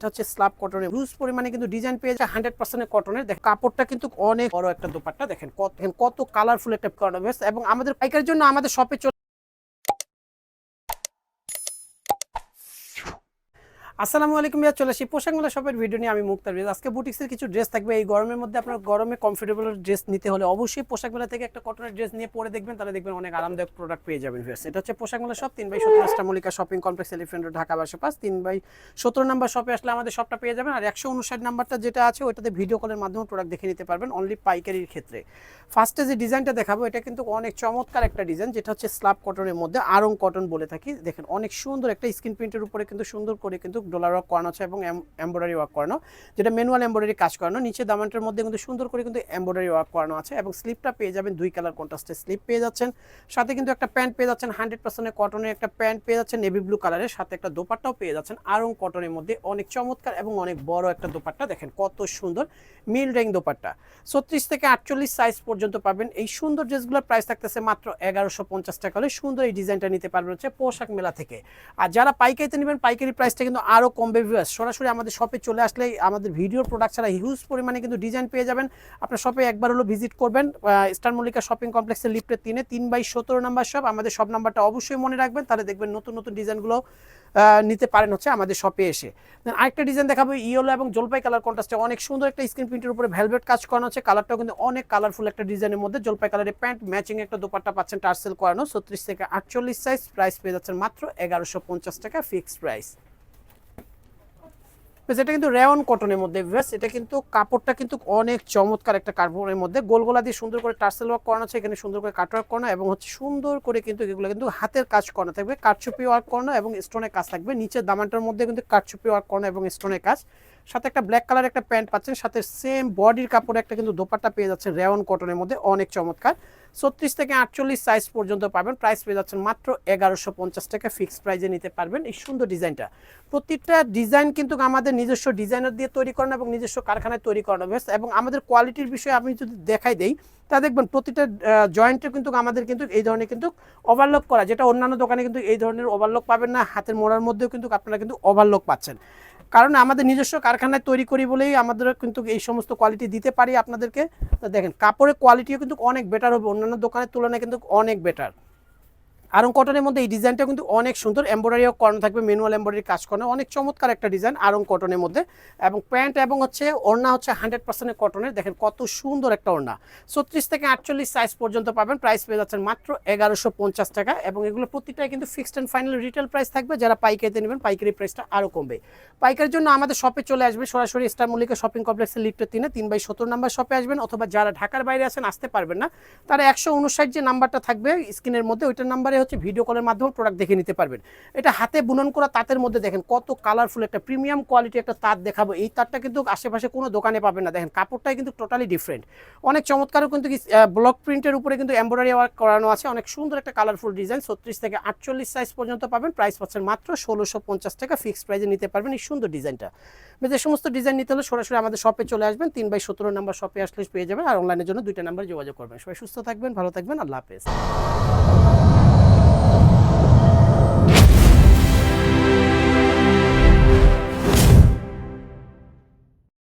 এটা হচ্ছে স্লাব কটনের হিউজ পরিমাণে কিন্তু ডিজাইন পেয়ে যায় হান্ড্রেড পার্সেন্ট কটনের দেখেন, কাপড়টা কিন্তু অনেক বড় একটা দোপাট্টা, দেখেন কত কত কালারফুল একটা এবং আমাদের পাইকারের জন্য আমাদের শপে আসসালামু আলাইকুম ইয়া চলে আসি পোশাক মেলা শপের ভিডিও নিয়ে। আমি মুক্তার রিয়াজ। আজকে বুটিক্সের কিছু ড্রেস থাকবে। এই গরমের মধ্যে আপনার গরমে কমফোর্টেবল ড্রেস নিতে হলে অবশ্যই পোশাক মেলা থেকে একটা কটনের ড্রেস নিয়ে পরে দেখবেন। তাহলে দেখবেন অনেক আরামদায়ক প্রোডাক্ট পেয়ে যাবেন ভিউয়ার্স এটা হচ্ছে পোশাক মেলা শপ তিন বাই সতেরো রাস্তা Mallika shopping complex Elephant Dhaka বাসে পাস তিন বাই সতেরো নাম্বার শপে আসলে আমাদের শপটা পেয়ে যাবেন। আর একশো উনষাট নাম্বারটা যেটা আছে, ওইটাতে ভিডিও কলের মাধ্যমে প্রোডাক্ট দেখে নিতে পারবেন। অনলি পাইকারির ক্ষেত্রে। ফার্স্টে যে ডিজাইনটা দেখাবো, এটা কিন্তু অনেক চমৎকার একটা ডিজাইন, যেটা হচ্ছে স্লাব কটনের মধ্যে আরং কটন বলে থাকি। দেখেন, অনেক সুন্দর একটা স্ক্রিন প্রিন্টের উপরে কিন্তু সুন্দর করে কিন্তু ডলার ওয়ার্ক করানো আছে এবং এমব্রয়ডারি ওয়ার্ক করানো, যেটা ম্যানুয়াল এমব্রয়ডারি কাজ করানো। নিচে দামানটার মধ্যে কিন্তু সুন্দর করে কিন্তু এমব্রয়ডারি ওয়ার্ক করানো আছে এবং স্লিপটা পেয়ে যাবেন দুই কালার কন্ট্রাস্টের স্লিপ পেয়ে যাচ্ছেন। সাথে কিন্তু একটা প্যান্ট পেয়ে যাচ্ছেন হান্ড্রেড পার্সেন্টের কটনের একটা প্যান্ট পেয়ে যাচ্ছেন নেভি ব্লু কালারের সাথে একটা দোপাট্টাও পেয়ে যাচ্ছেন আরং কটনের মধ্যে। অনেক চমৎকার এবং অনেক বড় একটা দোপাট্টা, দেখেন কত সুন্দর মিল রেং দোপাট্টা। ছত্রিশ থেকে আটচল্লিশ সাইজ পর্যন্ত পাবেন এই সুন্দর ড্রেসগুলোর প্রাইস থাকতেছে মাত্র এগারোশো পঞ্চাশ টাকা হলে সুন্দর এই ডিজাইনটা নিতে পারবেন হচ্ছে পোশাক মেলা থেকে। আর যারা পাইকারিতে নেবেন, পাইকারি প্রাইসটা কিন্তু আরও কমবে ভিউয়ার্স সরাসরি আমাদের শপে চলে আসলে আমাদের ভিডিওর প্রোডাক্ট ছাড়া হিউজ পরিমাণে কিন্তু ডিজাইন পেয়ে যাবেন। আপনার শপে একবার হলো ভিজিট করবেন স্টার মল্লিকা শপিং কমপ্লেক্সের লিফটের তিনে তিন বাই সতেরো নাম্বার শপ আমাদের সব নাম্বারটা অবশ্যই মনে রাখবেন, তাহলে দেখবেন নতুন নতুন ডিজাইনগুলো নিতে পারেন হচ্ছে আমাদের শপে এসে। আরেকটা ডিজাইন দেখাবো, ইয়েলো এবং জলপাই কালার কন্ট্রাস্টে অনেক সুন্দর একটা স্ক্রিন প্রিন্টের উপরে ভেলভেট কাজ করানো হচ্ছে কালারটাও কিন্তু অনেক কালারফুল একটা ডিজাইনের মধ্যে। জলপাই কালারের প্যান্ট ম্যাচিং একটা দোপাট্টা পাচ্ছেন টার্সেল করানো। ছত্রিশ থেকে আটচল্লিশ সাইজ প্রাইস পেয়ে যাচ্ছেন মাত্র এগারোশো পঞ্চাশ টাকা ফিক্সড প্রাইস এটা কিন্তু রেয়ন কটনের মধ্যে বেশ এটা কিন্তু কাপড়টা কিন্তু অনেক চমৎকার একটা কাপড়ের মধ্যে। গোলগোলা দিয়ে সুন্দর করে টার্সেল ওয়ার্ক করানো আছে, এখানে সুন্দর করে কাট ওয়ার্ক করানো এবং হচ্ছে সুন্দর করে কিন্তু এগুলো কিন্তু হাতের কাজ করানো থাকবে। কাঠচুপি ওয়ার্ক করানো এবং স্টোনের কাজ থাকবে। নিচের দামানটার মধ্যে কিন্তু কাঠচুপি ওয়ার্ক করানো এবং স্টোনের কাজ। সাথে একটা ব্ল্যাক কালার একটা প্যান্ট পাচ্ছেন, সাথে সেম বডির কাপড়ে একটা কিন্তু দোপাট্টা পেয়ে যাচ্ছেন রেয়ন কটনের মধ্যে, অনেক চমৎকার। ছত্রিশ থেকে আটচল্লিশ সাইজ পর্যন্ত পাবেন প্রাইস পেয়ে যাচ্ছেন মাত্র এগারোশো পঞ্চাশ টাকা ফিক্সড প্রাইজে নিতে পারবেন এই সুন্দর ডিজাইনটা। প্রতিটা ডিজাইন কিন্তু আমাদের নিজস্ব ডিজাইনার দিয়ে তৈরি করানো এবং নিজস্ব কারখানায় তৈরি করানো বেশ এবং আমাদের কোয়ালিটির বিষয়ে আমি যদি দেখাই দেই, তা দেখবেন প্রতিটা জয়েন্টে কিন্তু আমাদের কিন্তু এই ধরনের কিন্তু ওভারলক করা, যেটা অন্যান্য দোকানে কিন্তু এই ধরনের ওভারলক পাবেন না, হাতের মোড়ার মধ্যেও কিন্তু আপনারা কিন্তু ওভারলক পাচ্ছেন। কারণ আমাদের নিজস্ব কারখানায় তৈরি করি বলেই আমাদের কিন্তু এই সমস্ত কোয়ালিটি দিতে পারি আপনাদেরকে। দেখেন, কাপড়ের কোয়ালিটিও কিন্তু অনেক বেটার হবে, অন্যান্য দোকানের তুলনায় কিন্তু অনেক বেটার আরং কটনের মধ্যে এই ডিজাইনটা কিন্তু অনেক সুন্দর। এমব্রয়ডারিও করানো থাকবে ম্যানুয়াল এমব্রয়ডারি কাজ করানো। অনেক চমৎকার একটা ডিজাইন আরং কটনের মধ্যে। এবং প্যান্ট এবং হচ্ছে ওড়না হচ্ছে হান্ড্রেড পার্সেন্টের কটনের। দেখেন কত সুন্দর একটা ওড়না। ছত্রিশ থেকে আটচল্লিশ সাইজ পর্যন্ত পাবেন। প্রাইস পেয়ে যাচ্ছেন মাত্র এগারোশো পঞ্চাশ টাকা। এবং এগুলো প্রতিটাই কিন্তু fixed and final retail price থাকবে। যারা পাইকারিতে নেবেন, পাইকারি প্রাইসটা আরও কমবে। পাইকারির জন্য আমাদের শপে চলে আসবে। সরাসরি স্টার মল্লিকা শপিং কমপ্লেক্সের লিফটের তিনে, তিন বাই সত্তর নাম্বার শপে আসবেন। অথবা যারা ঢাকার বাইরে আছেন, আসতে পারবেন না। তারা একশো উনষাট যে নাম্বারটা থাকবে স্ক্রিনের মধ্যে ওইটার নাম্বারে হচ্ছে ভিডিও কলের মাধ্যমে প্রোডাক্ট দেখে নিতে পারবেন। এটা হাতে বুনন করা তাঁতের মধ্যে দেখেন কত কালারফুল একটা প্রিমিয়াম কোয়ালিটি একটা তাঁত দেখাবো। এই তাঁতটা কিন্তু আশেপাশে কোনো দোকানে পাবেন না। দেখেন, কাপড়টাই কিন্তু টোটালি ডিফারেন্ট অনেক চমৎকারও কিন্তু ব্লক প্রিন্টের উপরে কিন্তু এমব্রয়ডারি ওয়ার্ক করানো আছে। অনেক সুন্দর একটা কালারফুল ডিজাইন ছত্রিশ থেকে আটচল্লিশ সাইজ পর্যন্ত পাবেন। প্রাইস পাচ্ছেন মাত্র ষোলোশো পঞ্চাশ টাকা। ফিক্সড প্রাইসে নিতে পারবেন এই সুন্দর ডিজাইনটা যে সমস্ত ডিজাইন নিতে হলে সরাসরি আমাদের শপে চলে আসবেন। তিন বাই সতেরো নাম্বার শপে আসলে পেয়ে যাবেন। আর অনলাইনের জন্য দুইটা নাম্বার যোগাযোগ করবেন। সবাই সুস্থ থাকবেন, ভালো থাকবেন। আল্লাহ হাফেজ।